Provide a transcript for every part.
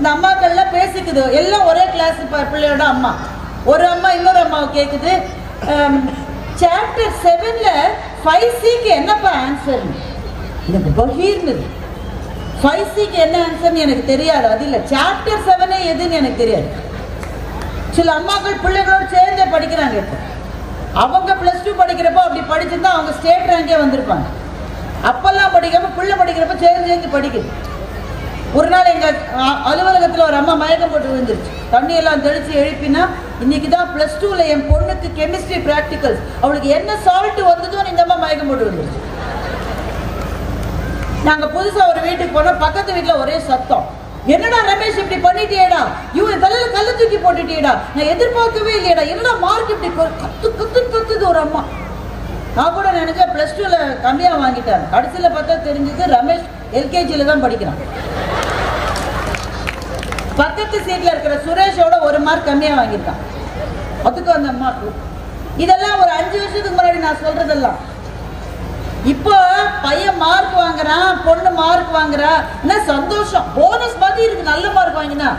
இந்த அம்மாக்கள்லாம் பேசிக்குது. எல்லாம் ஒரே கிளாஸ் பிள்ளையோட அம்மா. ஒரு அம்மா இன்னொரு அம்மாவை கேட்குது சாப்டர் செவன்ல ஃபைவ் சிக்கு என்னப்பா ஆன்சர் எனக்கு பகீர்னு. ஃபைவ் சிக்கு என்ன ஆன்சர்னு எனக்கு தெரியாது. அது இல்லை. சாப்டர் செவனே எதுன்னு எனக்கு தெரியாது. சில அம்மாக்கள் பிள்ளைகளோடு சேர்ந்தே படிக்கிறாங்க இப்போ. அவங்க ப்ளஸ் டூ படிக்கிறப்போ அப்படி படிச்சிருந்தா அவங்க ஸ்டேட் ரேங்கே வந்திருப்பாங்க. அப்போல்லாம் படிக்காமல் பிள்ளை படிக்கிறப்ப சேர்ந்து சேர்ந்து படிக்குது. ஒரு நாள் எங்கள் அலுவலகத்தில் ஒரு அம்மா மயக்கம் போட்டு விழுந்துருச்சு. தண்ணியெல்லாம் தெளித்து எழுப்பினா இன்னைக்கு தான் ப்ளஸ் டூவில் என் பொண்ணுக்கு கெமிஸ்ட்ரி ப்ராக்டிகல்ஸ் அவளுக்கு என்ன சால்ட்டு வந்ததோன்னு இந்த அம்மா மயக்கம் போட்டு விழுந்துருச்சு. நாங்கள் புதுசாக ஒரு வீட்டுக்கு போனோம். பக்கத்து வீட்டில் ஒரே சத்தம். என்னடா ரமேஷ் இப்படி பண்ணிட்டியேடா இவன் கல்ல கல்லு தூக்கி போட்டுட்டேடா? நான் எதிர்பார்க்கவே இல்லையடா. என்னடா மார்க் இப்படி கத்து கத்து கத்துது ஒரு அம்மா. நான் கூட நினைச்சேன் ப்ளஸ் டூவில் கம்மியாக வாங்கிட்டேன் கடைசியில் பார்த்தா தெரிஞ்சது ரமேஷ் எல்கேஜியில் தான் படிக்கிறான். பக்கத்து சீட்ல இருக்கிற சுரேஷோட ஒரு மார்க் கம்மியாக வாங்கியிருக்கான். அதுக்கு அந்த மார்க் இதெல்லாம் ஒரு அஞ்சு வருஷத்துக்கு முன்னாடி நான் சொல்றதெல்லாம். இப்போ பையன் மார்க் வாங்குறான் பொண்ணு மார்க் வாங்குறா என்ன சந்தோஷம். போனஸ் மாதிரி இருக்கு நல்ல மார்க் வாங்கினா.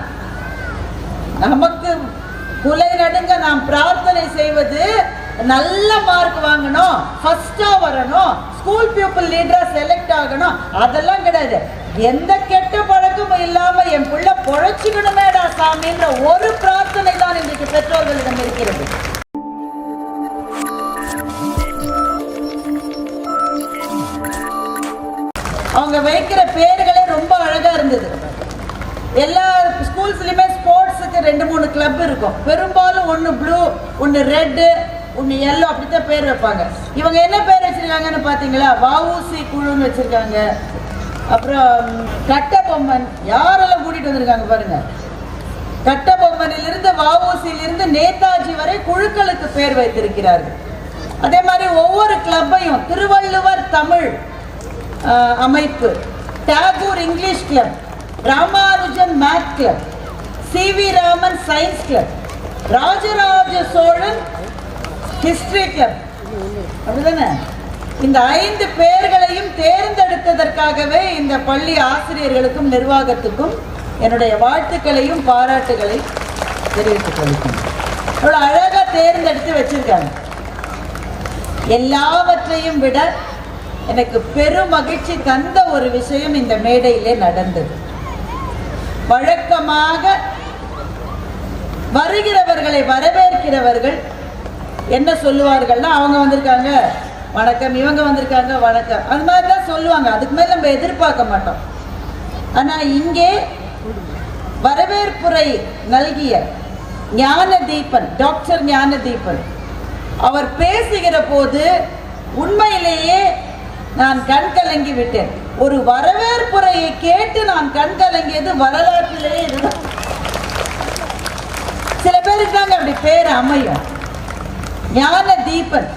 நமக்கு குலை நடுங்க நாம் பிரார்த்தனை செய்வது நல்ல மார்க் வாங்கணும் ஃபர்ஸ்டா வரணும் ஸ்கூல் பீப்புள் லீடரா செலக்ட் ஆகணும் அதெல்லாம் கிடையாது. எந்த கெட்ட இல்லாம என் பிள்ளை பொழைச்சிக்கணுமேடா சாமின்ற ஒரு பிரார்த்தனை தான் இன்றைக்கு பெற்றோர்களிடம் இருக்கிறது. அவங்க வைக்கிற பேர்களே ரொம்ப அழகா இருந்தது. எல்லா ஸ்கூல்ஸ்லயுமே ஸ்போர்ட்ஸுக்கு ரெண்டு மூணு கிளப் இருக்கும். பெரும்பாலும் ஒன்று ப்ளூ ஒன்று ரெட்டு ஒன்று எல்லோ அப்படித்தான் பேர் வைப்பாங்க. இவங்க என்ன பேர் வச்சிருக்காங்கன்னு பார்த்தீங்களா வஉசி குழுன்னு வச்சிருக்காங்க. அப்புறம் கட்டபொம்மன் யாரெல்லாம் கூட்டிட்டு வந்திருக்காங்க பாருங்க. கட்டபொம்மனிலிருந்து வஉசியிலிருந்து நேதாஜி வரை குழுக்களுக்கு பேர் வைத்திருக்கிறார்கள். அதே மாதிரி ஒவ்வொரு கிளப்பையும் திருவள்ளுவர் தமிழ் அமைப்பு Tagore English club Ramanujan math club C V Raman science club Rajaraja Cholan history club அப்படிதானே? இந்த ஐந்து பேர்களையும் தேர்ந்தெடுத்ததற்காகவே இந்த பள்ளி ஆசிரியர்களுக்கும் நிர்வாகத்துக்கும் என்னுடைய வாழ்த்துக்களையும் பாராட்டுகளையும் தெரிவித்துக் கொள்கிறேன். அவ்வளோ அழகாக தேர்ந்தெடுத்து வச்சிருக்காங்க. எல்லாவற்றையும் விட எனக்கு பெரும் மகிழ்ச்சி தந்த ஒரு விஷயம் இந்த மேடையிலே நடந்தது. வழக்கமாக வருகிறவர்களை வரவேற்கிறவர்கள் என்ன சொல்லுவார்கள்னா அவங்க வந்திருக்காங்க வணக்கம். இவங்க வந்திருக்காங்க வணக்கம். அந்த மாதிரி தான் சொல்லுவாங்க. அதுக்கு மேலே நம்ம எதிர்பார்க்க மாட்டோம். ஆனால் இங்கே வரவேற்புரை நல்கிய ஞான தீபன் டாக்டர் ஞான தீபன் அவர் பேசுகிற போது உண்மையிலேயே நான் கண் கலங்கி விட்டேன். ஒரு வரவேற்புரையை கேட்டு நான் கண் கலங்கியது வரலாற்றிலேயே இதுதான். சில பேருக்கு தாங்க அப்படி பேர் அமையும். ஞான தீபன்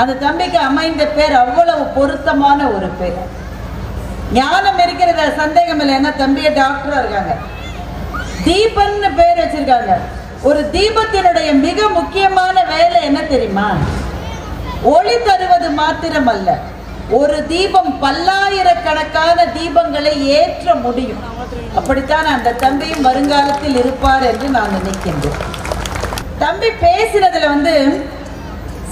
அந்த தம்பிக்கு அமைந்த பேர் அவ்வளவு பொருத்தமான ஒரு பேர். ஞானம் இருக்கிறத சந்தேகம் இல்லை. ஏன்னா தம்பியை டாக்டரா இருக்காங்க. தீபன்னு பேர் வச்சிருக்காங்க. ஒரு தீபத்தினுடைய மிக முக்கியமான வேலை என்ன தெரியுமா? ஒளி தருவது மாத்திரம் அல்ல ஒரு தீபம் பல்லாயிரக்கணக்கான தீபங்களை ஏற்ற முடியும். அப்படித்தான் அந்த தம்பியும் வருங்காலத்தில் இருப்பார் என்று நான் நினைக்கின்றேன். தம்பி பேசினதுல வந்து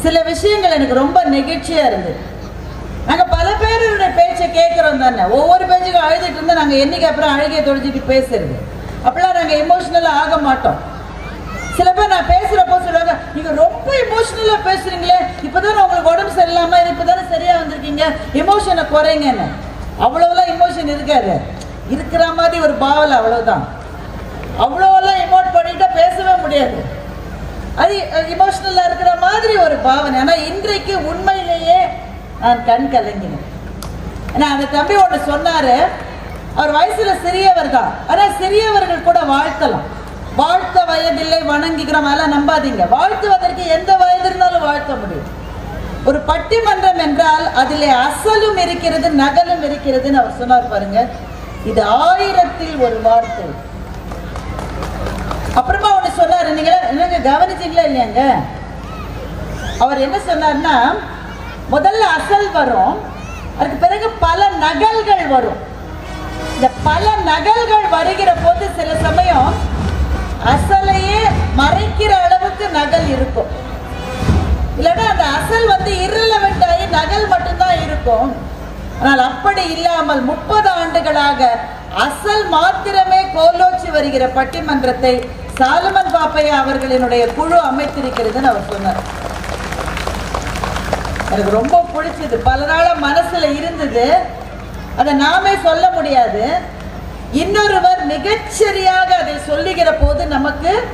சில விஷயங்கள் எனக்கு ரொம்ப நெகிழ்ச்சியாக இருந்தது. நாங்கள் பல பேருடைய பேச்சை கேட்குறோம் தானே. ஒவ்வொரு பேச்சுக்கும் அழுதுட்டு இருந்தால் நாங்கள் என்னைக்கு அப்புறம் அழுகையை தொழிச்சிட்டு பேசுறது? அப்பெல்லாம் நாங்கள் எமோஷ்னலாக ஆக மாட்டோம். சில பேர் நான் பேசுகிறப்போ சொல்லுவாங்க நீங்கள் ரொம்ப எமோஷ்னலாக பேசுகிறீங்களே இப்போ தானே உங்களுக்கு உடம்பு சரியில்லாமல் இப்போ தானே சரியாக வந்திருக்கீங்க. எமோஷனை குறைங்கன்னு. அவ்வளோலாம் எமோஷன் இருக்காது. இருக்கிற மாதிரி ஒரு பாவல் அவ்வளோதான் அவ்வளோலாம் எமோட் பண்ணிட்டா பேசவே முடியாது. அது இமோஷனலாக இருக்கிற மாதிரி ஒரு பாவனை. ஆனால் இன்றைக்கு உண்மையிலேயே நான் கண் கலங்கினேன். ஏன்னா அந்த தம்பி ஒன்று சொன்னார் அவர் வயசுல சிறியவர் தான். ஆனால் சிறியவர்கள் கூட வாழ்த்தலாம். வாழ்த்த வயதில்லை வணங்குகிறோம் அதெல்லாம் நம்பாதீங்க. வாழ்த்துவதற்கு எந்த வயது இருந்தாலும் வாழ்த்த முடியும். ஒரு பட்டிமன்றம் என்றால் அதில் அசலும் இருக்கிறது நகலும் இருக்கிறதுன்னு அவர் சொன்னார் பாருங்க. இது ஆயிரத்தில் ஒரு வார்த்தை. அப்புறமா சொன்னாரு. நீங்க என்னங்க கவனிச்சீங்களா இல்லையாங்க? அவர் என்ன சொன்னார்னா முதல்ல அசல் வரும் அதுக்கு பிறகு பல நகல்கள் வரும். இந்த பல நகல்கள் வருகிற போது சில சமயம் அசலையே மறைக்கிற அளவுக்கு நகல் இருக்கும். இல்லைன்னா அந்த அசல் வந்து irrelevant ஆகி நகல் மட்டும்தான் இருக்கும். ஆனால் அப்படி இல்லாமல் முப்பது ஆண்டுகளாக அசல் மாத்திரமே கோலோச்சி வருகிற பட்டிமன்றத்தை சாலமன் பாப்பையா அவர்களினுடைய குழு அமைத்திருக்கிறதுன்னு அவர் சொன்னார். எனக்கு ரொம்ப பிடிச்சது. பல நாளாக மனசில் இருந்தது. அதை நாமே சொல்ல முடியாது. இன்னொருவர் மிகச்சரியாக அதை சொல்லுகிற போது நமக்கு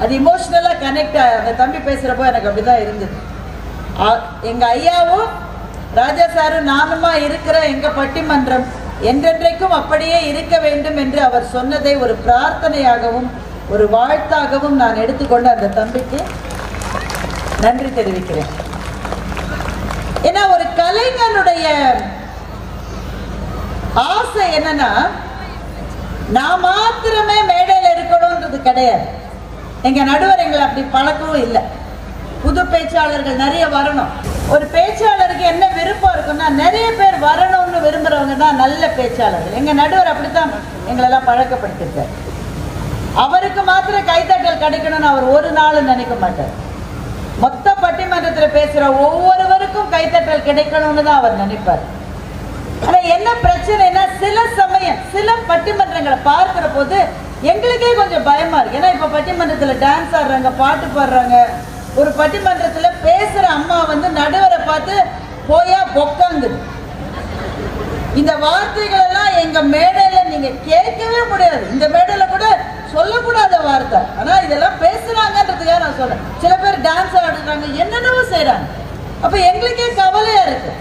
அது இமோஷ்னலாக கனெக்ட் அந்த தம்பி பேசுகிறப்போ எனக்கு அப்படிதான் இருந்தது. ஆ- ஐயாவும் ராஜா சாரும் நானுமா இருக்கிற எங்கள் பட்டிமன்றம் என்றென்றைக்கும் அப்படியே இருக்க வேண்டும் என்று அவர் சொன்னதை ஒரு பிரார்த்தனையாகவும் ஒரு வாழ்த்தாகவும் நான் எடுத்துக்கொண்டு அந்த தம்பிக்கு நன்றி தெரிவிக்கிறேன். ஏன்னா ஒரு கலைஞனுடைய ஆசை என்னன்னா நான் மாத்திரமே மேடையில் இருக்கணும்ன்றது கிடையாது. எங்க நடுவர் எங்களை அப்படி பழக்கவும் இல்லை. புது பேச்சாளர்கள் நிறைய வரணும். ஒரு பேச்சாளருக்கு என்ன விருப்பம் இருக்குன்னா நிறைய பேர் வரணும்னு விரும்புறவங்க தான் நல்ல பேச்சாளர்கள். எங்க நடுவர் அப்படித்தான் எங்களெல்லாம் பழக்கப்படுத்திருக்கார் அவருக்கு மாத்திரம் கைத்தட்டல் கிடைக்கணும்னு அவர் ஒரு நாளும் நினைக்க மாட்டார். மொத்த பட்டிமன்றத்தில் பேசுற ஒவ்வொருவருக்கும் கைத்தட்டல் கிடைக்கணும்னு தான் அவர் நினைப்பார். ஆனா என்ன பிரச்சனைனா சில சமயம் சில பட்டிமன்றங்களை பார்க்கிற போது எங்களுக்கே கொஞ்சம் பயமா இருக்கு. ஏன்னா இப்ப பட்டிமன்றத்துல டான்ஸ் ஆடுறாங்க பாட்டு பாடுறாங்க. ஒரு பட்டிமன்றத்தில் பேசுகிற அம்மா வந்து நடுவரை பார்த்து போயா பொக்காங்குது இந்த வார்த்தைகள் எல்லாம் எங்க மேடையில நீங்க கேட்கவே முடியாது. இந்த மேடையில கூட சொல்லக்கூடாத வார்த்தை. ஆனா இதெல்லாம் பேசுறாங்கன்றதுக்காக நான் சொல்றேன். சில பேர் டான்ஸ் ஆடுறாங்க என்னென்னவோ செய்யறாங்க அப்ப எங்களுக்கே கவலையா இருக்கு.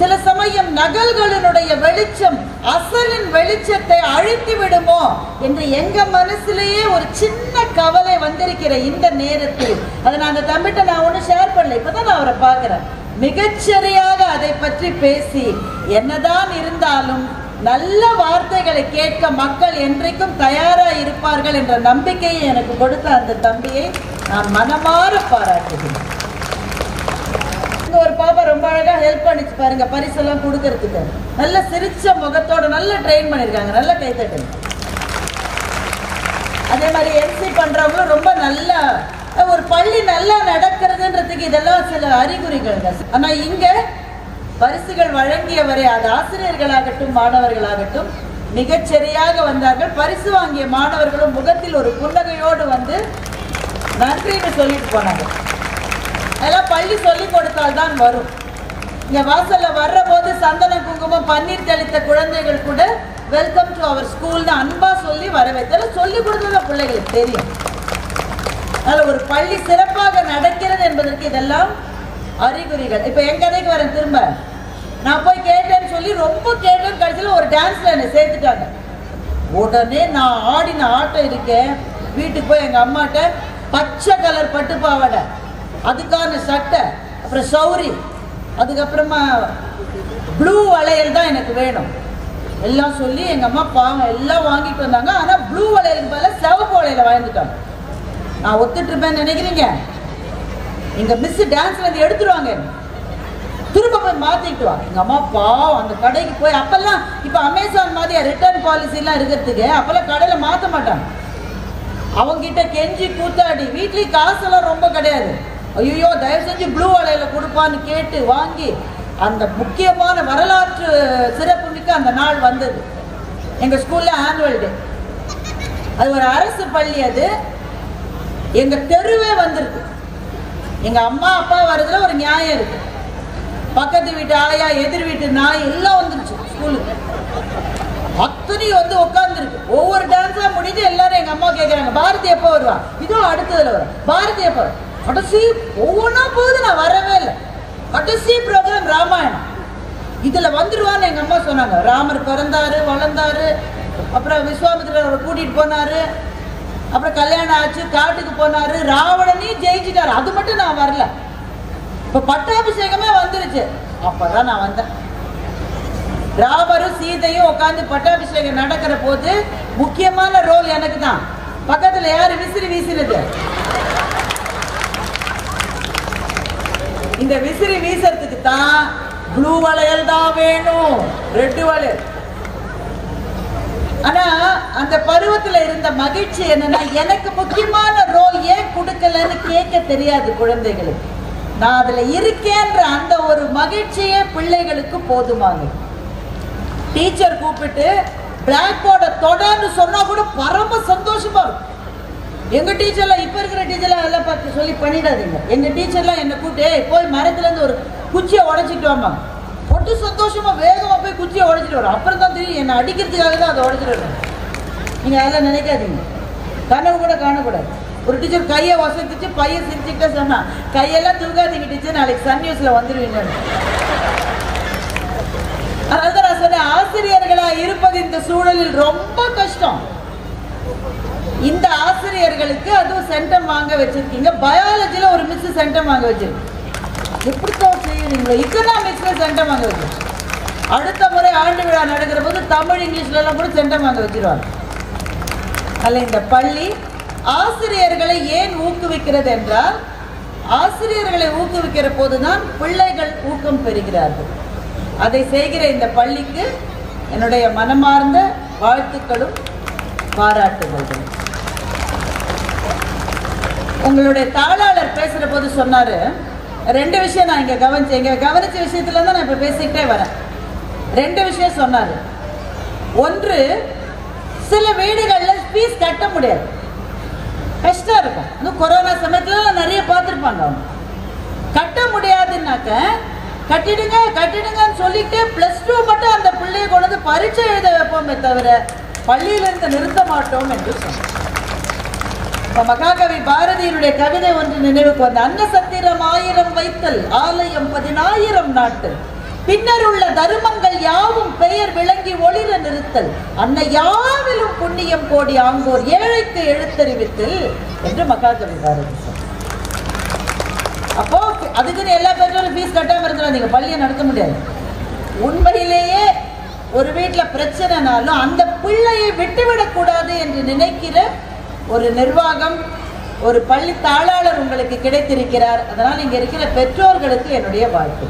சில சமயம் நகல்களினுடைய வெளிச்சம் அசலின் வெளிச்சத்தை அழித்து விடுமோ என்று எங்க மனசுலயே ஒரு சின்ன கவலை வந்திருக்கிற இந்த நேரத்தில். அதை நான் அந்த தம்பிட்ட நான் ஒன்றும் ஷேர் பண்ணல இப்பதான் நான் அவரை பார்க்குறேன். மிகச்சரியாக அதை பற்றி பேசி என்னதான் இருந்தாலும் நல்ல வார்த்தைகளை கேட்க மக்கள் என்றைக்கும் தயாரா இருப்பார்கள் என்ற நம்பிக்கையை எனக்கு கொடுத்த அந்த தம்பியை நான் மனமாற பாராட்டுகிறேன். இங்க ஒரு பாப்பா ரொம்ப அழகா ஹெல்ப் பண்ணிச்சு பாருங்க பரிசெல்லாம் கொடுக்கறதுக்கு. நல்ல சிரிச்ச முகத்தோட நல்ல ட்ரெயின் பண்ணிருக்காங்க நல்ல கைத்தட்டுங்க அதே மாதிரி எம்சி பண்றவங்களும் ரொம்ப நல்லா ஒரு பள்ளி நல்லா நடக்கிறதுன்றதுக்கு இதெல்லாம் சில அறிகுறிகள்ங்க ஆனா இங்க பரிசுகள் வழங்கியவரை அது ஆசிரியர்களாகட்டும் மாணவர்களாகட்டும் மிகச்சரியாக வந்தார்கள். பரிசு வாங்கிய மாணவர்களும் முகத்தில் ஒரு புன்னகையோடு வந்து நன்றின்னு சொல்லிட்டு போனாங்க. அதெல்லாம் பள்ளி சொல்லி கொடுத்தால் தான் வரும். இங்க வாசல்ல வர்ற போது சந்தன குங்குமம் பன்னீர் தெளித்த குழந்தைகள் கூட வெல்கம் டு அவர் ஸ்கூல்னு அன்பா சொல்லி வர வைத்தாலும் சொல்லி கொடுத்தது பிள்ளைகளுக்கு தெரியும். அதனால ஒரு பள்ளி சிறப்பாக நடக்கிறது என்பதற்கு இதெல்லாம் அறிகுறிகள். இப்ப என் கதைக்கு வரேன் திரும்ப. நான் போய் கேட்டேன்னு சொல்லி ரொம்ப கேட்டேன் கடைசியில் ஒரு டான்ஸ்ல என்னை சேர்த்துட்டாங்க. உடனே நான் ஆடின ஆட்டம் இருக்கேன் வீட்டுக்கு போய் எங்க அம்மாட்ட பச்சை கலர் பட்டு பாவாடை அதுக்கான சட்டை அப்புறம் சௌரி அதுக்கப்புறமா ப்ளூ வளையல் தான் எனக்கு வேணும். எல்லாம் சொல்லி எங்கள் அம்மா பாவம் எல்லாம் வாங்கிட்டு வந்தாங்க. ஆனால் ப்ளூ வளையலுக்கு பதில் சிவப்பு வளையல வாங்கிட்டாங்க நான் ஒத்துட்டு இருப்பேன்னு நினைக்கிறீங்க? எங்கள் மிஸ்ஸு டான்ஸ்லேருந்து எடுத்துருவாங்க. திரும்ப போய் மாத்திட்டு வாங்க எங்கள் அம்மா பாவம் அந்த கடைக்கு போய் அப்போல்லாம் இப்போ அமேசான் மாதிரி ரிட்டர்ன் பாலிசிலாம் இருக்கிறதுக்கு அப்போல்லாம் கடையில் மாற்ற மாட்டாங்க. அவங்ககிட்ட கெஞ்சி கூத்தாடி வீட்லேயும் காசெல்லாம் ரொம்ப கிடையாது. ஐயோ தயவு செஞ்சு ப்ளூ வலையில் கொடுப்பான்னு கேட்டு வாங்கி அந்த முக்கியமான வரலாற்று சிறப்புமிக்க அந்த நாள் வந்தது. எங்கள் ஸ்கூலில் ஆனுவல் டே அது ஒரு அரசு பள்ளி அது. எங்கள் தெருவே வந்திருக்கு. எங்கள் அம்மா அப்பா வர்றதுல ஒரு நியாயம் இருக்கு. பக்கத்து வீட்டு ஆயா எதிர் வீட்டு நாய் எல்லாம் வந்துருச்சு ஸ்கூலுக்கு அத்தனையும் வந்து உட்காந்துருக்கு ஒவ்வொரு டான்ஸ்லாம் முடிஞ்சு எல்லாரும் எங்கள் அம்மா கேட்குறாங்க பாரதி எப்போ வருவா? இதோ அடுத்ததில் வரும். பாரதி எப்போ வரும்? கடைசி ஒவ்வொன்றா போகுது நான் வரவே இல்லை. கடைசி ப்ரோக்ராம் ராமாயணம். இதில் வந்துடுவான்னு எங்கள் அம்மா சொன்னாங்க. ராமர் பிறந்தாரு வளர்ந்தாரு. அப்புறம் விஸ்வாமித்திரர் அவரை போனார். அப்புறம் கல்யாணம் ஆச்சு காட்டுக்கு போனார். ராவணனையும் ஜெயிச்சிட்டார். அது மட்டும் நான் வரல. இப்போ பட்டாபிஷேகமே வந்துருச்சு. அப்பதான் நான் வந்தேன். ராமரும் சீதையும் உட்காந்து பட்டாபிஷேகம் நடக்கிற போது முக்கியமான ரோல் எனக்கு தான். பக்கத்தில் யார் விசிறி வீசினது? இந்த விசிறி வீசறதுக்கு தான் ப்ளூ வளையல் தான் வேணும். ரெட்டு வளையல். ஆனா அந்த பருவத்துல இருந்த மகிழ்ச்சி என்னன்னா எனக்கு முக்கியமான ரோல் ஏன் கொடுக்கலன்னு கேட்க தெரியாது குழந்தைகளுக்கு. நான் அதுல இருக்கேன்ற அந்த ஒரு மகிழ்ச்சியே பிள்ளைகளுக்கு போதுமானது. டீச்சர் கூப்பிட்டு பிளாக் போர்டை தொடர்ந்து சொன்னா கூட பரம சந்தோஷமா இருக்கும். எங்க டீச்சர்லாம் இப்ப இருக்கிற டீச்சர்லாம் அதெல்லாம் பார்த்து சொல்லி பண்ணிடாதீங்க. எங்க டீச்சர்லாம் என்னை கூப்பிட்டு போய் மரத்துல இருந்து ஒரு குச்சியை உடைச்சிட்டு வாமா பொட்டு சந்தோஷமா வேகமா போய் குச்சியை உடைச்சிட்டு வரும். அப்புறம் தான் தெரியும் என்னை அடிக்கிறதுக்காக தான் அதை உடைச்சிட்டு வரும் நீங்க அதெல்லாம் நினைக்காதீங்க. கனவு கூட காணக்கூடாது. ஒரு டீச்சர் கையை வசதிச்சு பையன் சிரிச்சுக்கிட்டே சொன்னா கையெல்லாம் தூக்காதீங்க டீச்சர் நாளைக்கு சன் நியூஸ்ல வந்துருவீங்க. அதனால நான் சொன்னேன் ஆசிரியர்களாக இருப்பது இந்த சூழலில் ரொம்ப கஷ்டம். இந்த ஆசிரியர்களுக்கு அதுவும் சென்டம் வாங்க வச்சிருக்கீங்க. பயாலஜியில் ஒரு மிஸ் சென்டம் வாங்க வச்சிருக்கு எப்படித்தான் செய்யுறீங்களோ? இக்கனாமிக்ஸ்ல சென்டம் வாங்க வச்சிருக்கு அடுத்த முறை ஆண்டு விழா நடக்கிற போது தமிழ் இங்கிலீஷ்ல எல்லாம் கூட சென்டம் வாங்க வச்சிருவாங்க. அல்ல இந்த பள்ளி ஆசிரியர்களை ஏன் ஊக்குவிக்கிறது என்றால் ஆசிரியர்களை ஊக்குவிக்கிற போதுதான் பிள்ளைகள் ஊக்கம் பெறுகிறார்கள். அதை செய்கிற இந்த பள்ளிக்கு என்னுடைய மனமார்ந்த வாழ்த்துக்களும் பாராட்டுகளும் உங்களுடைய தாளாளர் பேசுகிற போது சொன்னார் ரெண்டு விஷயம் நான் இங்கே கவனிச்சேன் இங்கே கவனிச்ச விஷயத்துல தான் நான் இப்போ பேசிக்கிட்டே வரேன். ரெண்டு விஷயம் சொன்னார். ஒன்று சில வீடுகளில் ஃபீஸ் கட்ட முடியாது. கஷ்டம் இருக்கும். அதுவும் கொரோனா சமயத்துல நிறைய பார்த்துருப்பாங்க அவங்க. கட்ட முடியாதுன்னாக்க கட்டிடுங்க கட்டிடுங்கன்னு சொல்லிட்டு ப்ளஸ் டூ மட்டும் அந்த பிள்ளைய கொண்டு வந்து பரீட்சை எழுத வைப்போமே தவிர பள்ளியிலிருந்து நிறுத்த மாட்டோம் என்று சொன்னார். மகாகவி பாரதியினுடைய கவிதை ஒன்று நினைவுக்கு வந்த. அன்னசத்திரம் ஆயிரம் வைத்தல் ஆலயம் பதினாயிரம் நாட்டு பின்னர் உள்ள தருமங்கள் யாவும் பெயர் விளங்கி ஒளிர நிறுத்தல். அன்னை யாவிலும் புண்ணியம் கோடி ஆங்கோர் ஏழைக்கு எழுத்தறிவித்தல் என்று மகாகவி பாரதி அப்போ அதுக்குன்னு எல்லா பெற்றோரும் ஃபீஸ் கட்டாம நீங்கள் பள்ளியை நடத்த முடியாது. உண்மையிலேயே ஒரு வீட்டில் பிரச்சனைனாலும் அந்த பிள்ளையை விட்டுவிடக்கூடாது என்று நினைக்கிற ஒரு நிர்வாகம் ஒரு பள்ளி தாளாளர் உங்களுக்கு கிடைத்திருக்கிறார். அதனால் இங்கே இருக்கிற பெற்றோர்களுக்கு என்னுடைய வாழ்த்து.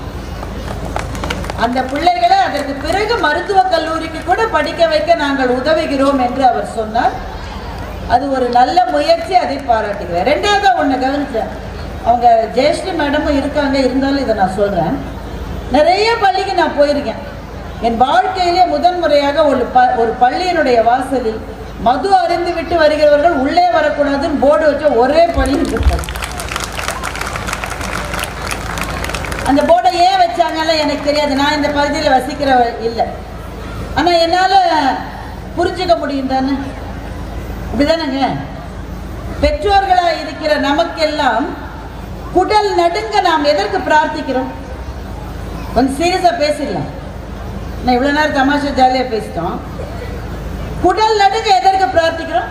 அந்த பிள்ளைகளை அதற்கு பிறகு மருத்துவக் கல்லூரிக்கு கூட படிக்க வைக்க நாங்கள் உதவுகிறோம் என்று அவர் சொன்னார். அது ஒரு நல்ல முயற்சி அதை பாராட்டுகிறேன். ரெண்டாவது ஒன்று கவனிச்சேன். அவங்க ஜெயஸ்ரீ மேடமும் இருக்காங்க இருந்தாலும் இதை நான் சொல்கிறேன் நிறைய பள்ளிக்கு நான் போயிருக்கேன். என் வாழ்க்கையிலே முதன்முறையாக ஒரு ப ஒரு பள்ளியினுடைய வாசலில் மது அறிந்து விட்டு வருகிறவர்கள் உள்ளே வரக்கூடாதுன்னு போர்டு வச்ச ஒரே பணியும் இருக்காது. அந்த போர்டை ஏன் வச்சாங்கல்ல எனக்கு தெரியாது. நான் இந்த பகுதியில் வசிக்கிற இல்லை. ஆனால் என்னால் புரிஞ்சுக்க முடியும் தானே? அப்படிதானேங்க பெற்றோர்களாக இருக்கிற நமக்கெல்லாம் குடல் நடுங்க நாம் எதற்கு பிரார்த்திக்கிறோம்? கொஞ்சம் சீரியஸாக பேசிடலாம். நான் இவ்வளோ நேரம் தமாஷா ஜாலியாக பேசிட்டோம். குடல் நடுங்க எதற்கு பிரார்த்திக்கிறோம்?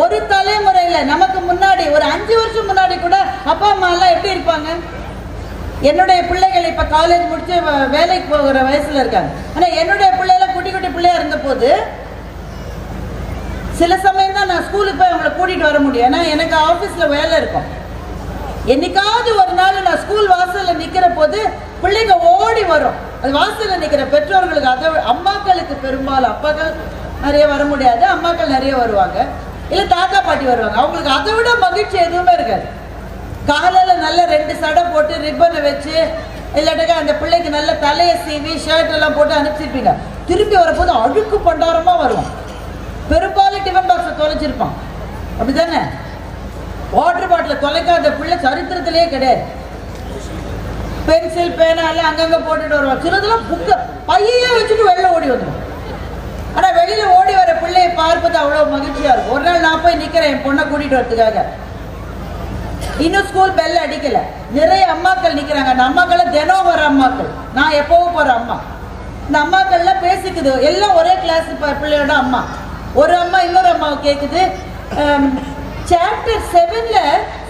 ஒரு தலைமுறையில் நமக்கு முன்னாடி ஒரு அஞ்சு வருஷம் முன்னாடி கூட அப்பா அம்மா எல்லாம் எப்படி இருப்பாங்க? என்னுடைய பிள்ளைகள் இப்போ காலேஜ் முடிச்சு வேலைக்கு போகிற வயசுல இருக்காங்க. ஆனால் என்னுடைய பிள்ளைகள் குட்டி குட்டி பிள்ளையா இருந்த போது சில சமயம் தான் நான் ஸ்கூலுக்கு போய் அவங்கள கூட்டிகிட்டு வர முடியும். ஏன்னா எனக்கு ஆஃபீஸில் வேலை இருக்கும். என்னைக்காவது ஒரு நாள் நான் ஸ்கூல் வாசலில் நிற்கிற போது பிள்ளைங்க ஓடி வரும். அது வாசலில் நிற்கிற பெற்றோர்களுக்கு அதை அம்மாக்களுக்கு பெரும்பாலும் அப்பாக்கள் நிறைய வர முடியாது அம்மாக்கள் நிறைய வருவாங்க. இல்லை தாத்தா பாட்டி வருவாங்க. அவங்களுக்கு அதை விட மகிழ்ச்சி எதுவுமே இருக்காது. காலையில் நல்ல ரெண்டு சடை போட்டு ரிப்பனை வச்சு இல்லாட்டக்கா அந்த பிள்ளைக்கு நல்ல தலையை சீவி ஷர்ட் எல்லாம் போட்டு அனுப்பிச்சிருப்பீங்க. திருப்பி வரப்போது அழுக்கு பண்டாரமாக வருவான். பெரும்பாலும் டிஃபன் பாக்ஸை தொலைச்சிருப்பான். அப்படிதானே வாட்டர் பாட்டில தொலைக்காத பிள்ளை சரித்திரத்திலேயே கிடையாது. பென்சில் பேனா எல்லாம் அங்கங்கே போட்டுட்டு வருவான். சிலதெல்லாம் புக்க பையையே வச்சுட்டு வெளில ஓடி வந்துடும் ஆனால் வெளியில் ஓடி வர பிள்ளையை பார்ப்பது அவ்வளோ மகிழ்ச்சியாக இருக்கும். ஒரு நாள் நான் போய் நிற்கிறேன் என் பொண்ணை கூட்டிகிட்டு வரதுக்காக. இன்னும் ஸ்கூல் பெல் அடிக்கல. நிறைய அம்மாக்கள் நிற்கிறாங்க அந்த அம்மாக்கள் தினம் வர அம்மாக்கள். நான் எப்போவும் போகிற அம்மா. இந்த அம்மாக்கள்லாம் பேசிக்குது. எல்லாம் ஒரே கிளாஸ் பிள்ளையோட அம்மா. ஒரு அம்மா இன்னொரு அம்மாவை கேட்குது சாப்டர் செவன்ல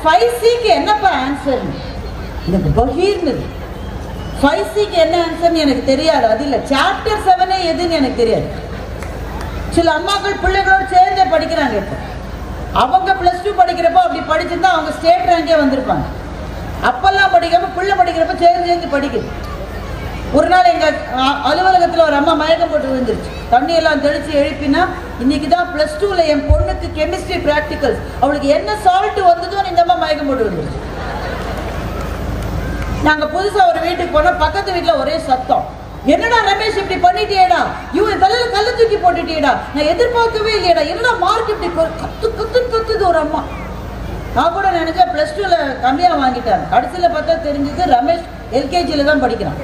ஃபைவ் சிக்கு என்னப்பா ஆன்சர் எனக்கு பகீர்னு. ஃபைவ் சிக்கு என்ன ஆன்சர்னு எனக்கு தெரியாது. அது இல்லை. சாப்டர் செவனே எதுன்னு எனக்கு தெரியாது. சில அம்மாக்கள் பிள்ளைகளோடு சேர்ந்தே படிக்கிறாங்க இப்போ. அவங்க ப்ளஸ் டூ படிக்கிறப்போ அப்படி படிச்சிருந்தா அவங்க ஸ்டேட் ரேங்கே வந்திருப்பாங்க. அப்பெல்லாம் படிக்காம பிள்ளை படிக்கிறப்ப சேர்ந்து சேர்ந்து படிக்குது. ஒரு நாள் எங்கள் அலுவலகத்தில் ஒரு அம்மா மயக்கம் போட்டு விழுந்துருச்சு. தண்ணியெல்லாம் தெளித்து எழுப்பினா இன்னைக்கு தான் ப்ளஸ் டூவில் என் பொண்ணுக்கு கெமிஸ்ட்ரி ப்ராக்டிக்கல்ஸ் அவளுக்கு என்ன சால்ட் வந்ததோன்னு இந்த அம்மா மயக்கம் போட்டு விழுந்துருச்சு. நாங்கள் புதுசாக ஒரு வீட்டுக்கு போனோம் பக்கத்து வீட்டில் ஒரே சத்தம். என்னடா ரமேஷ் இப்படி பண்ணிட்டேடா இவன் தலையில் தலையில தூக்கி போட்டுட்டியேடா? நான் எதிர்பார்க்கவே இல்லையடா. என்னடா மார்க் இப்படி கத்து கத்து கத்துது ஒரு அம்மா. நான் கூட நினைச்சேன் ப்ளஸ் டூவில் கம்மியாக வாங்கிட்டாங்க. கடைசியில் பார்த்தா தெரிஞ்சது ரமேஷ் எல்கேஜில தான் படிக்கிறான்.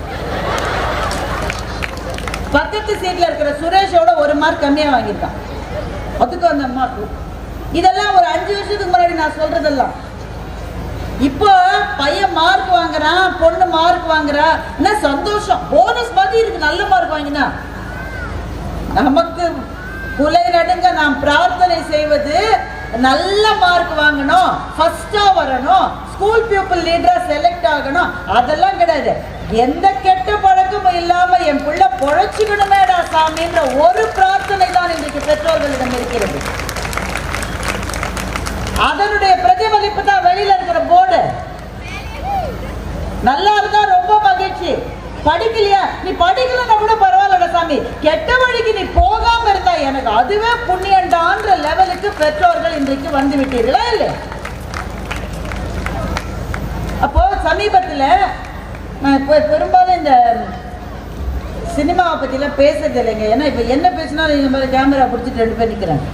பக்கத்து சீட்ல இருக்கிற சுரேஷோட ஒரு மார்க் கம்மியாக வாங்கியிருக்கான். அதுக்கு அந்த மார்க் இதெல்லாம் ஒரு அஞ்சு வருஷத்துக்கு முன்னாடி நான் சொல்றதெல்லாம். இப்போ பையன் மார்க் வாங்குறான் பொண்ணு மார்க் வாங்குறா. என்ன சந்தோஷம். போனஸ் மாதிரி இருக்கு. நல்ல மார்க் வாங்கினா. நமக்கு குலை நடுங்க நாம் பிரார்த்தனை செய்வது நல்ல மார்க் வாங்கணும். ஃபர்ஸ்டா வரணும். ஸ்கூல் பீப்புள் லீடரா செலக்ட் ஆகணும். அதெல்லாம் கிடையாது. எந்த கெட்ட பழக்கமும் இல்லாம என் பிள்ளை பொழைச்சுக்கணுமேடா சாமின்ற ஒரு பிரார்த்தனை தான் இன்றைக்கு பெற்றோர்களிடம் இருக்கிறது. அதனுடைய பிரதிபலிப்பு தான் வெளியில இருக்கிற போர்டு. நல்லா இருந்தா ரொம்ப மகிழ்ச்சி. படிக்கலையா? நீ படிக்கலன்னா கூட பரவாயில்லடா சாமி. கெட்ட வழிக்கு நீ போகாம இருந்தா எனக்கு அதுவே புண்ணியண்டான்ற லெவலுக்கு பெற்றோர்கள் இன்றைக்கு வந்து விட்டீர்களா இல்லையா அப்போ சமீபத்தில் நான் இப்போ பெரும்பாலும் இந்த சினிமாவை பற்றிலாம் பேசுறது இல்லைங்க. ஏன்னா இப்போ என்ன பேசினாலும் இந்த மாதிரி கேமரா பிடிச்சிட்டு ரெண்டு பேர் நிற்கிறாங்க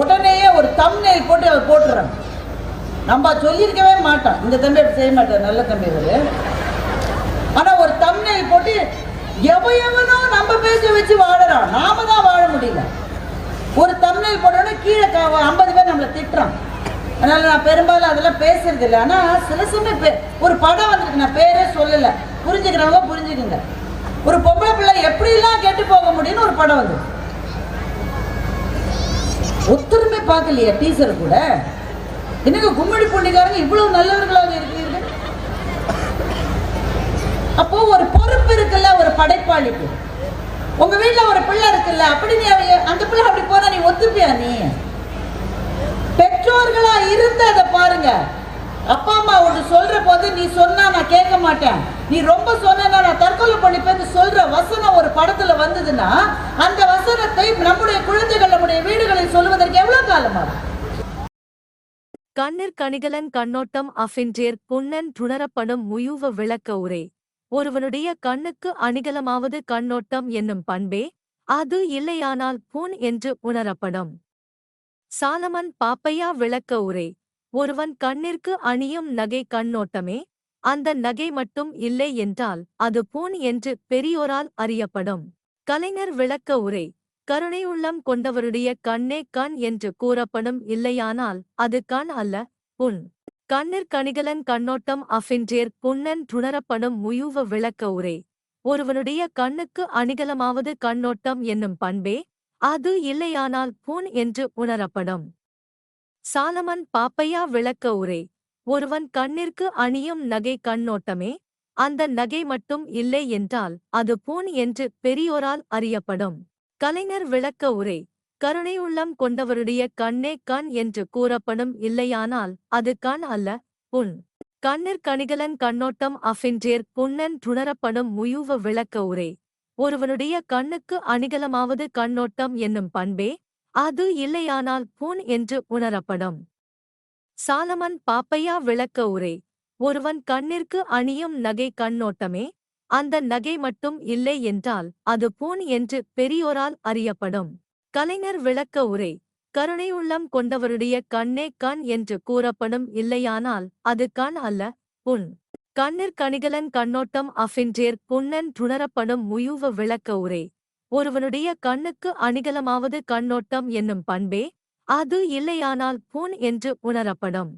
உடனேயே ஒரு தம்ப்நெயில் போட்டு அவர் போட்டுறாங்க நம்ம சொல்லியிருக்கவே மாட்டோம் இந்த தம்பி அப்படி செய்ய மாட்டார். நல்ல தம்பி இவரு. ஆனால் ஒரு தம்ப்நெயில் போட்டு எவ எவனோ நம்ம பேச வச்சு வாழறான் நாம தான் வாழ முடியல. ஒரு தம்ப்நெயில் போட்டோன்னே கீழே ஐம்பது பேர் நம்மளை திட்டுறான். அதனால நான் பெரும்பாலும் அதெல்லாம் பேசுறது இல்லை. ஆனால் சில சமயம் பே- ஒரு படம் வந்துருக்கு நான் பேரே சொல்லலை. புரிஞ்சுக்கிறவங்க புரிஞ்சுக்குங்க. ஒரு பொம்பளை பிள்ளை எப்படிலாம் கெட்டு போக முடியும்னு ஒரு படம் வந்து ஒத்துருமே பார்க்கலையா டீச்சர் கூட. என்னங்க கும்மிடி பூண்டிக்காரங்க இவ்வளவு நல்லவர்களாக இருக்கிறீர்கள்? அப்போ ஒரு பொறுப்பு இருக்குல்ல ஒரு படைப்பாளிக்கு. உங்க வீட்டில் ஒரு பிள்ளை இருக்குல்ல அப்படி நீ அந்த பிள்ளை அப்படி போனா நீ ஒத்துப்பியா நீ? பெற்றோர்களா இருந்து அதை பாருங்க. அப்பா அம்மா ஒன்று சொல்ற போது நீ சொன்னா நான் கேட்க மாட்டேன். நீ ரொம்ப சொன்னா நான் தற்கொலை பண்ணிப்பேன்னு சொல்ற வசனம் ஒரு படத்துல வந்ததுன்னா அந்த வசனத்தை நம்முடைய குழந்தைகள் நம்முடைய வீடுகளில் சொல்லுவதற்கு எவ்வளவு காலம்? ஆகும் கண்ணிற் கணிகலன் கண்ணோட்டம் அஃபின்றேர் புன்னன் துணரப்படும் முயுவ விளக்க உரை. ஒருவனுடைய கண்ணுக்கு அணிகலமாவது கண்ணோட்டம் என்னும் பண்பே அது இல்லையானால் பூன் என்று உணரப்படும். சாலமன் பாப்பையா விளக்க உரை. ஒருவன் கண்ணிற்கு அணியும் நகை கண்ணோட்டமே அந்த நகை மட்டும் இல்லை என்றால் அது பூன் என்று பெரியோரால் அறியப்படும். கலைஞர் விளக்க உரை. கருணையுள்ளம் கொண்டவருடைய கண்ணே கண் என்று கூறப்படும் இல்லையானால் அது கண் அல்ல புண். கண்ணிற் கணிகலன் கண்ணோட்டம் அஃபின்றேர் புன்னன் துணரப்படும் முயூவ விளக்க உரை. ஒருவனுடைய கண்ணுக்கு அணிகலமாவது கண்ணோட்டம் என்னும் பண்பே அது இல்லையானால் பூன் என்று உணரப்படும். சாலமன் பாப்பையா விளக்க உரை ஒருவன் கண்ணிற்கு அணியும் நகை கண்ணோட்டமே அந்த நகை மட்டும் இல்லை என்றால் அது பூன் என்று பெரியோரால் அறியப்படும் கலைஞர் விளக்க உரை கருணையுள்ளம் கொண்டவருடைய கண்ணே கண் என்று கூறப்படும் இல்லையானால் அது கண் அல்ல புண். கண்ணிற் கணிகலன் கண்ணோட்டம் அஃபின்றேர் புன்னன் துணரப்படும் முயுவ விளக்க உரை. ஒருவனுடைய கண்ணுக்கு அணிகலமாவது கண்ணோட்டம் என்னும் பண்பே அது இல்லையானால் பூன் என்று உணரப்படும். சாலமன் பாப்பையா விளக்க உரை ஒருவன் கண்ணிற்கு அணியும் நகை கண்ணோட்டமே அந்த நகை மட்டும் இல்லை என்றால் அது பூன் என்று பெரியோரால் அறியப்படும். கலைஞர் விளக்க உரை கருணையுள்ளம் கொண்டவருடைய கண்ணே கண் என்று கூறப்படும் இல்லையானால் அது கண் அல்ல புண். கண்ணிற் கணிகலன் கண்ணோட்டம் அஃபின்றேர் புன்னன் துணரப்படும் முயுவ விளக்க உரை. ஒருவனுடைய கண்ணுக்கு அணிகலமாவது கண்ணோட்டம் என்னும் பண்பே அது இல்லையானால் பூன் என்று உணரப்படும்.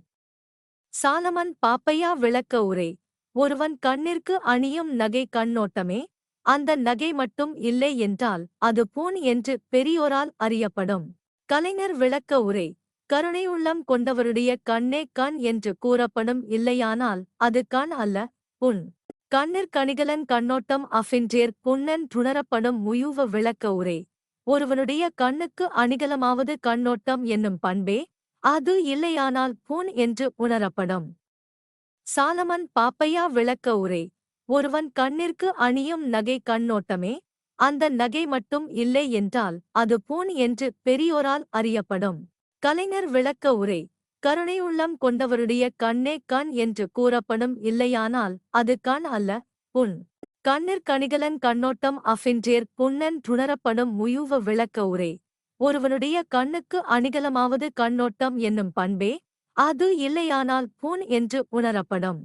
சாலமன் பாப்பையா விளக்க உரை. ஒருவன் கண்ணிற்கு அணியும் நகை கண்ணோட்டமே அந்த நகை மட்டும் இல்லை என்றால் அது பூன் என்று பெரியோரால் அறியப்படும். கலைஞர் விளக்க உரை. கருணையுள்ளம் கொண்டவருடைய கண்ணே கண் என்று கூறப்படும் இல்லையானால் அது கண் அல்ல புண். கண்ணிற் கணிகலன் கண்ணோட்டம் அஃபின்றேர் புன்னன் துணரப்படும் முயூவ விளக்க உரை. ஒருவனுடைய கண்ணுக்கு அணிகலமாவது கண்ணோட்டம் என்னும் பண்பே அது இல்லையானால் பூன் என்று உணரப்படும். சாலமன் பாப்பையா விளக்க உரை. ஒருவன் கண்ணிற்கு அணியும் நகை கண்ணோட்டமே அந்த நகை மட்டும் இல்லை என்றால் அது பூன் என்று பெரியோரால் அறியப்படும். கலைஞர் விளக்க உரை கருணையுள்ளம் கொண்டவருடைய கண்ணே கண் என்று கூறப்படும் இல்லையானால் அது கண் அல்ல புண். கண்ணிற் கணிகலன் கண்ணோட்டம் அஃபின்றேர் புண்ணன் துணரப்படும் முயுவ விளக்க உரை ஒருவனுடைய கண்ணுக்கு அணிகலமாவது கண்ணோட்டம் என்னும் பண்பே அது இல்லையானால் பூன் என்று உணரப்படும்.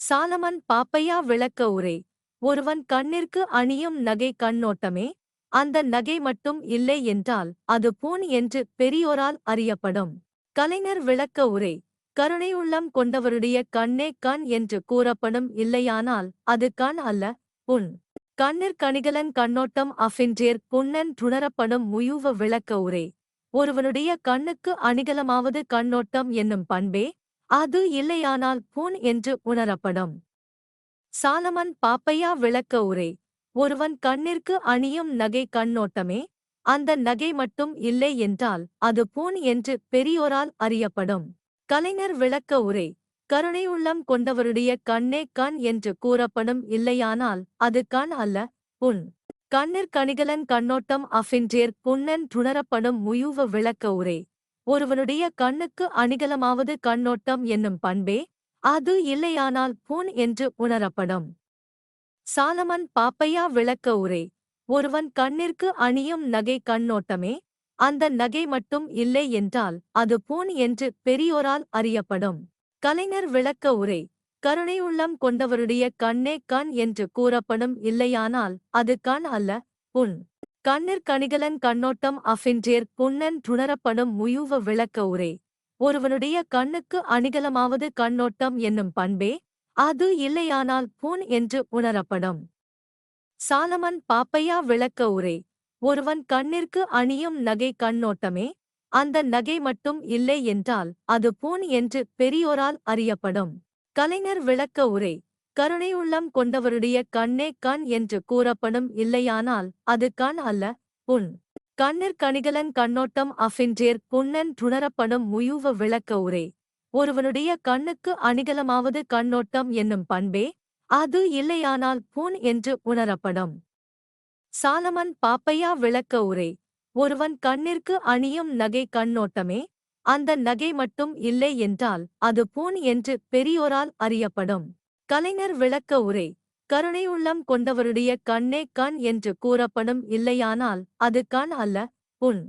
சாலமன் பாப்பையா விளக்க உரை ஒருவன் கண்ணிற்கு அணியும் நகை கண்ணோட்டமே அந்த நகை மட்டும் இல்லை என்றால் அது பூன் என்று பெரியோரால் அறியப்படும். கலைஞர் விளக்க உரை கருணையுள்ளம் கொண்டவருடைய கண்ணே கண் என்று கூறப்படும் இல்லையானால் அது கண் அல்ல புண். கண்ணிற் கணிகலன் கண்ணோட்டம் அஃபின்றேர் புண்ணன் துணரப்படும் முயுவ விளக்க உரை ஒருவனுடைய கண்ணுக்கு அணிகலமாவது கண்ணோட்டம் என்னும் பண்பே அது இல்லையானால் பூன் என்று உணரப்படும். சாலமன் பாப்பையா விளக்க உரை ஒருவன் கண்ணிற்கு அணியும் நகை கண்ணோட்டமே அந்த நகை மட்டும் இல்லை என்றால் அது பூன் என்று பெரியோரால் அறியப்படும். கலைஞர் விளக்க உரை கருணையுள்ளம் கொண்டவருடைய கண்ணே கண் என்று கூறப்படும் இல்லையானால் அது கண் அல்ல புண். கண்ணிற் கணிகலன் கண்ணோட்டம் அஃபின்றேர் புன்னன் துணரப்படும் முயுவ விளக்க உரை. ஒருவனுடைய கண்ணுக்கு அணிகலமாவது கண்ணோட்டம் என்னும் பண்பே அது இல்லையானால் பூன் என்று உணரப்படும். சாலமன் பாப்பையா விளக்க உரை. ஒருவன் கண்ணிற்கு அணியும் நகை கண்ணோட்டமே. அந்த நகை மட்டும் இல்லை என்றால் அது பூன் என்று பெரியோரால் அறியப்படும். கலைஞர் விளக்க உரை. கருணையுள்ளம் கொண்டவருடைய கண்ணே கண் என்று கூறப்படும் இல்லையானால் அது கண் அல்ல புண். கண்ணிற் கணிகலன் கண்ணோட்டம் அஃபின்றேர் புண்ணன் துணரப்படும் முயுவ விளக்க உரை. ஒருவனுடைய கண்ணுக்கு அணிகலமாவது கண்ணோட்டம் என்னும் பண்பே. அது இல்லையானால் பூன் என்று உணரப்படும். சாலமன் பாப்பையா விளக்க உரை ஒருவன் கண்ணிற்கு அணியும் நகை கண்ணோட்டமே அந்த நகை மட்டும் இல்லை என்றால் அது பூன் என்று பெரியோரால் அறியப்படும். கலைஞர் விளக்க உரை கருணையுள்ளம் கொண்டவருடைய கண்ணே கண் என்று கூறப்படும் இல்லையானால் அது கண் அல்ல புண். கண்ணிற் கணிகலன் கண்ணோட்டம் அஃபின்றேர் புண்ணன் துணரப்படும் முயுவ விளக்க உரை. ஒருவனுடைய கண்ணுக்கு அணிகலமாவது கண்ணோட்டம் என்னும் பண்பே அது இல்லையானால் பூன் என்று உணரப்படும். சாலமன் பாப்பையா விளக்க உரை ஒருவன் கண்ணிற்கு அணியும் நகை கண்ணோட்டமே அந்த நகை மட்டும் இல்லை என்றால் அது பூன் என்று பெரியோரால் அறியப்படும். கலைஞர் விளக்க உரை கருணையுள்ளம் கொண்டவருடைய கண்ணே கண் என்று கூறப்படும் இல்லையானால் அது கண் அல்ல புண்.